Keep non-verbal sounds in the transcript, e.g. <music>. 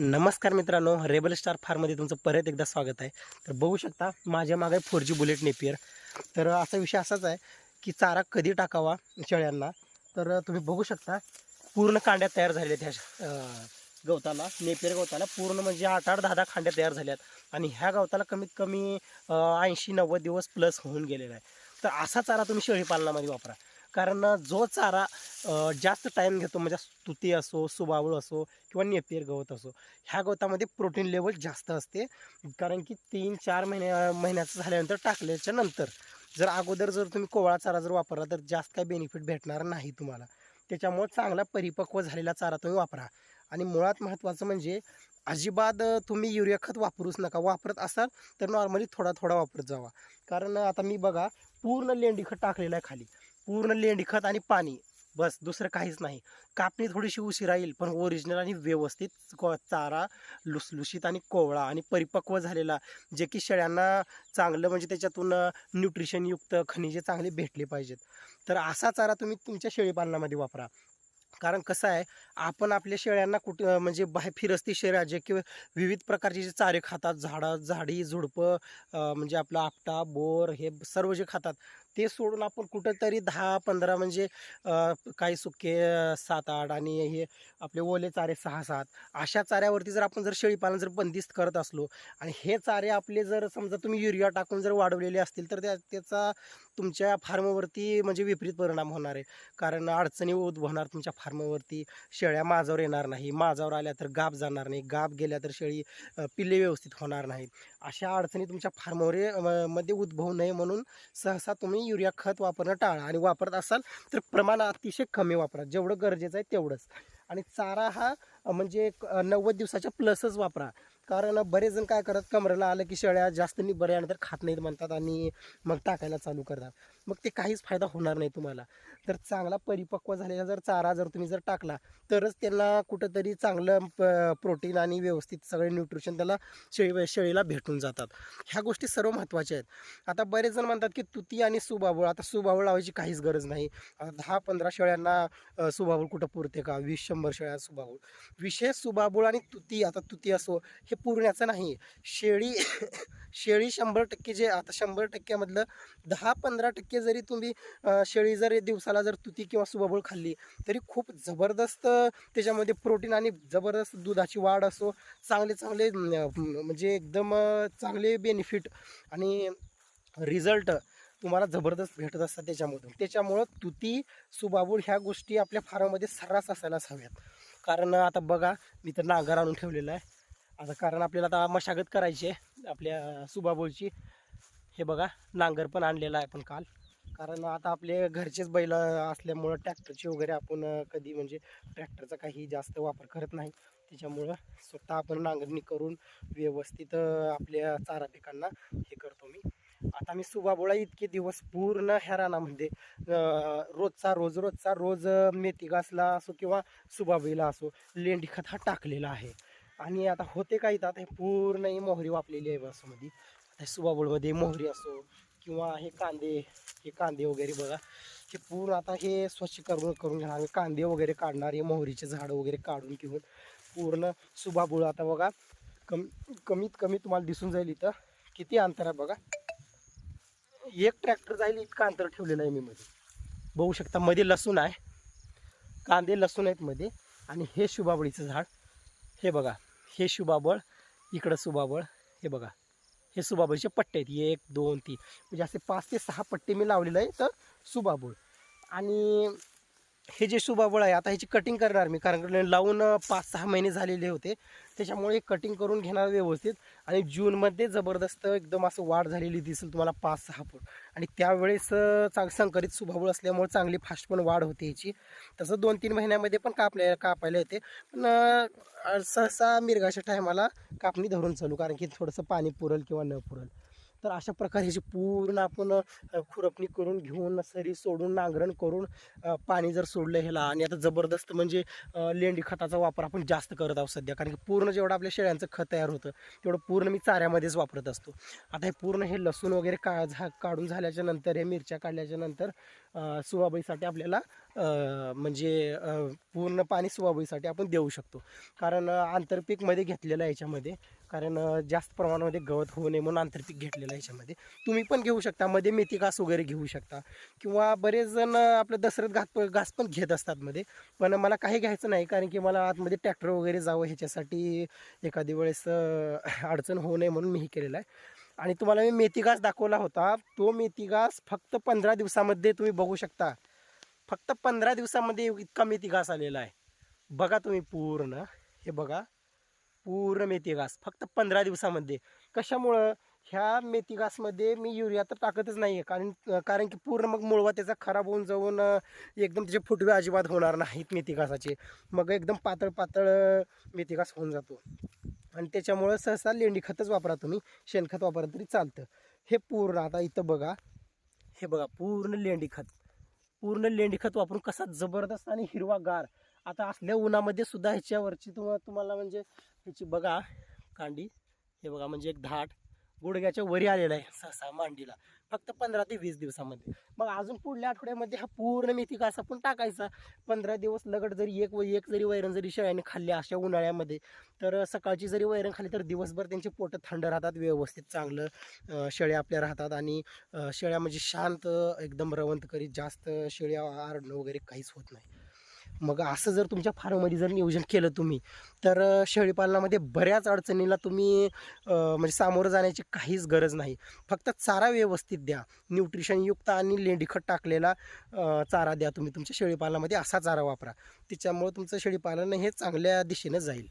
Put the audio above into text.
नमस्कार मित्रांनो rebel star फार्ममध्ये तुमचं परत एकदा स्वागत आहे. तर बघू शकता माझ्या मागे फोर जी बुलेट नेपियर तर असा विषय असाच आहे की चारा कधी टाकावा शेळ्यांना? तर तुम्ही बघू शकता पूर्ण कांड्या तयार झालेल्या आहेत ह्या गवताला नेपियर गवताला. पूर्ण म्हणजे आठ आठ दहा दहा खांड्या तयार झाल्यात. आणि ह्या गवताला कमीत कमी ऐंशी नव्वद दिवस प्लस होऊन गेलेला आहे. तर असा चारा तुम्ही शेळी पालनामध्ये वापरा. कारण जो चारा जास्त टाईम घेतो म्हणजे तुती असो सुबावळ असो किंवा नेपियर गवत असो ह्या गवतामध्ये प्रोटीन लेवल जास्त असते. कारण की तीन चार महिन्या महिन्याचं झाल्यानंतर टाकल्याच्या नंतर जर अगोदर जर तुम्ही कोवळा चारा जर वापरला तर जास्त काही बेनिफिट भेटणार नाही तुम्हाला. त्याच्यामुळं चांगला परिपक्व झालेला चारा तुम्ही वापरा. आणि मुळात महत्त्वाचं म्हणजे अजिबात तुम्ही युरिया खत वापरूच नका. वापरत असाल तर नॉर्मली थोडा थोडा वापरत जावा. कारण आता मी बघा पूर्ण लेंडी खत टाकलेलं आहे खाली. पूर्ण लेंडी खत आणि पाणी. बस दुसरं काहीच नाही. कापणी थोडीशी उशिरा येईल पण ओरिजिनल आणि व्यवस्थित को- चारा लुसलुशीत आणि कोवळा आणि परिपक्व झालेला जे की शेळ्यांना चांगलं म्हणजे त्याच्यातून न्यूट्रिशनयुक्त खनिजे चांगले भेटले पाहिजेत. तर असा चारा तुम्ही तुमच्या शेळीपालनामध्ये वापरा. कारण कसं आहे आपण आपल्या शेळ्यांना कुठं म्हणजे बाहेर फिरस्ती शेळ्या जे की विविध प्रकारचे जे चारे खातात झाडं झाडी झुडपं म्हणजे आपलं आपटा बोर हे सर्व जे खातात ते सोडून आपण कुठंतरी दहा पंधरा म्हणजे काही सुके सात आठ आणि हे आपले ओले चारे सहा सात अशा चाऱ्यावरती जर आपण जर शेळीपालन जर बंदिस्त करत असलो आणि हे चारे आपले जर समजा तुम्ही युरिया टाकून जर वाढवलेले असतील तर त्या त्याचा तुमच्या फार्मवरती म्हणजे विपरीत परिणाम होणार आहे. कारण अडचणी उद्भवणार तुमच्या फार्मवरती शेळ्या माझावर येणार नाही माझावर आल्या तर गाप जाणार नाही गाप गेल्या तर शेळी पिल्ले व्यवस्थित होणार नाहीत. अशा अडचणी तुमच्या फार्मवर मध्ये उद्भवू नये म्हणून सहसा तुम्ही तुम्ही युरिया खत वापरणं टाळा आणि वापरत असाल तर प्रमाण अतिशय कमी वापरा. जेवढं गरजेचं आहे तेवढंच. आणि चारा हा म्हणजे एक, नव्वद दिवसाच्या प्लसच वापरा. कारण बरेच जण काय करतात कमरेला आलं की शेळ्या जास्त नि बऱ्यानंतर खात नाहीत म्हणतात आणि मग टाकायला चालू करतात. मग ते काहीच फायदा होणार नाही तुम्हाला. तर चांगला परिपक्व झालेला जर चारा जर तुम्ही जर टाकला तरच त्यांना कुठंतरी चांगलं प्रोटीन आणि व्यवस्थित सगळे न्यूट्रिशन त्याला शेळी शेळीला भेटून जातात. ह्या गोष्टी सर्व महत्त्वाच्या आहेत. आता बरेच जण म्हणतात की तुती आणि सुबाबूळ आता सुबाबूळ लावायची काहीच गरज नाही. दहा पंधरा शेळ्यांना सुबाबूळ कुठं पुरते का? वीस शंभर शेळ्या सुबाबूळ. विशेष सुबाबूळ आणि तुती आता तुती असो हे पुरण्याचं नाही शेळी <coughs> शेळी शंभर टक्के जे आता शंभर टक्क्यामधलं दहा पंधरा टक्के जरी तुम्ही शेळी जर दिवसाला जर तुती किंवा सुबाबूळ खाल्ली तरी खूप जबरदस्त त्याच्यामध्ये प्रोटीन आणि जबरदस्त दुधाची वाढ असो चांगले चांगले म्हणजे एकदम चांगले बेनिफिट आणि रिझल्ट तुम्हाला जबरदस्त भेटत असतात त्याच्यामधून. त्याच्यामुळं तुती सुबाबूळ ह्या गोष्टी आपल्या फार्ममध्ये सर्रास असायलाच हव्यात. कारण आता बघा मी तर नांगर आणून ठेवलेलं आहे. आता कारण आपल्याला आता मशागत करायची आहे. आपल्या सुबाबोलची. हे बघा नांगर पण आणलेला आहे आपण काल. कारण आता आपले घरचेच बैल असल्यामुळं ट्रॅक्टरची वगैरे आपण कधी म्हणजे ट्रॅक्टरचा काही जास्त वापर करत नाही. त्याच्यामुळं स्वतः आपण नांगरणी करून व्यवस्थित आपल्या चारा पिकांना हे करतो मी. आता मी सुबाबोळा इतके दिवस पूर्ण ह्या रानामध्ये रोजचा रोज रोजचा रोज मेथी घासला असो किंवा सुबाबीला असो लेंडी खत हा टाकलेला आहे. आणि आता होते काय इथं? आता हे पूर्ण ही मोहरी वापलेली आहे बसमध्ये आता सुबाबुळमध्ये मोहरी असो किंवा हे कांदे हे कांदे वगैरे बघा. हे पूर्ण आता हे स्वच्छ करून करून घेणार. कांदे वगैरे काढणार हे मोहरीचे झाडं वगैरे काढून घेऊन पूर्ण सुबाबुळ आता बघा. कम कमीत कमी तुम्हाला दिसून जाईल इथं. किती अंतर आहे बघा. एक ट्रॅक्टर जाईल इतकं अंतर ठेवलेलं आहे मी मध्ये बघू शकता मध्ये लसूण आहे. कांदे लसूण आहेत मध्ये आणि हे शुबाबळीचं झाड. हे बघा. हे शुभाबळ इकडं सुबाबळ हे बघा. हे सुबाबळचे पट्टे आहेत. एक दोन तीन. म्हणजे असे पाच ते सहा पट्टे मी लावलेले आहे तर सुबाबळ. आणि हे जे सुबाबळ आहे आता ह्याची कटिंग करणार मी कारण लावून पाच सहा महिने झालेले होते. त्याच्यामुळे कटिंग करून घेणार व्यवस्थित. आणि जूनमध्ये जबरदस्त एकदम असं वाढ झालेली दिसेल तुम्हाला पाच सहा फूट. आणि त्यावेळेस चांग संकरित सुबाबूळ असल्यामुळे चांगली फास्ट पण वाढ होते याची तसं दोन तीन महिन्यामध्ये पण कापल्या कापायला येते. पण सहसा मिरगाच्या टायमाला कापणी धरून चालू कारण की थोडंसं पाणी पुरल किंवा न पुरल. तर अशा प्रकारे ह्याची पूर्ण आपण खुरपणी करून घेऊन सरी सोडून नांगरण करून पाणी जर सोडलं ह्याला आणि आता जबरदस्त म्हणजे लेंडी खताचा वापर आपण जास्त करत आहोत सध्या. कारण की पूर्ण जेवढं आपल्या शेळ्यांचं खत तयार होतं तेवढं पूर्ण मी चाऱ्यामध्येच वापरत असतो. आता हे पूर्ण हे लसूण वगैरे का झा काढून झाल्याच्यानंतर हे मिरच्या काढल्याच्या नंतर सुवाबाईसाठी आपल्याला म्हणजे पूर्ण पाणी सुवाबाईसाठी आपण देऊ शकतो. कारण आंतरपीकमध्ये घेतलेलं आहे याच्यामध्ये कारण जास्त प्रमाणामध्ये गवत होऊ नये म्हणून आंतरपीक घेतलेलं आहे याच्यामध्ये. तुम्ही पण घेऊ शकता मध्ये मेथी घास वगैरे घेऊ शकता. किंवा बरेच जण आपलं दसरत घास घास पण घेत असतात मध्ये. पण मला काही घ्यायचं नाही कारण की मला आतमध्ये ट्रॅक्टर वगैरे जावं ह्याच्यासाठी एखादी वेळेस अडचण होऊ नये म्हणून मी हे केलेलं आहे. आणि तुम्हाला मी मेथी घास दाखवला होता. तो मेथी घास फक्त पंधरा दिवसामध्ये तुम्ही बघू शकता. फक्त पंधरा दिवसामध्ये इतका मेथी घास आलेला आहे. बघा तुम्ही पूर्ण. हे बघा. पूर्ण मेथी घास. फक्त पंधरा दिवसामध्ये. कशामुळं? ह्या मेथी घासमध्ये मी युरिया तर टाकतच नाही आहे कारण कारण की पूर्ण मग मुळवा त्याचा खराब होऊन जाऊन एकदम त्याचे फुटवे अजिबात होणार नाहीत मेथी घासाचे. मग एकदम पातळ पातळ मेथीघास मेथी घास होऊन जातो. आणि त्याच्यामुळं सहसा लेंडी खतच वापरा तुम्ही. शेणखत वापरा तरी चालतं. हे पूर्ण आता इथं बघा. हे बघा पूर्ण लेंडी खत. पूर्ण लेंडी खत वापरून कसा जबरदस्त आणि हिरवागार. आता असल्या उन्हामध्ये सुद्धा ह्याच्यावरची तुम्हाला तुम्हाला म्हणजे ह्याची बघा कांडी. हे बघा म्हणजे एक धाट. गुडघ्याच्या वरी आलेला आहे सहसा मांडीला. फक्त पंधरा ते वीस दिवसामध्ये. मग अजून पुढल्या आठवड्यामध्ये हा पूर्ण मेथी घास आपण टाकायचा. पंधरा दिवस लगट जरी एक व एक जरी वैरण जरी शेळ्याने खाल्ली अशा उन्हाळ्यामध्ये तर सकाळची जरी वैरण खाल्ली तर दिवसभर त्यांची पोटं थंड राहतात व्यवस्थित चांगलं शेळ्या आपल्या राहतात आणि शेळ्या म्हणजे शांत एकदम रवंत करीत जास्त शेळ्या आरडणं वगैरे काहीच होत नाही. मग असं जर तुमच्या फार्ममध्ये जर नियोजन केलं तुम्ही तर शेळीपालनामध्ये बऱ्याच अडचणीला तुम्ही म्हणजे सामोरं जाण्याची काहीच गरज नाही. फक्त चारा व्यवस्थित द्या. न्यूट्रिशनयुक्त आणि लेंडीखत टाकलेला चारा द्या तुम्ही. तुमच्या शेळीपालनामध्ये असा चारा वापरा. त्याच्यामुळं तुमचं शेळीपालन हे चांगल्या दिशेनं जाईल.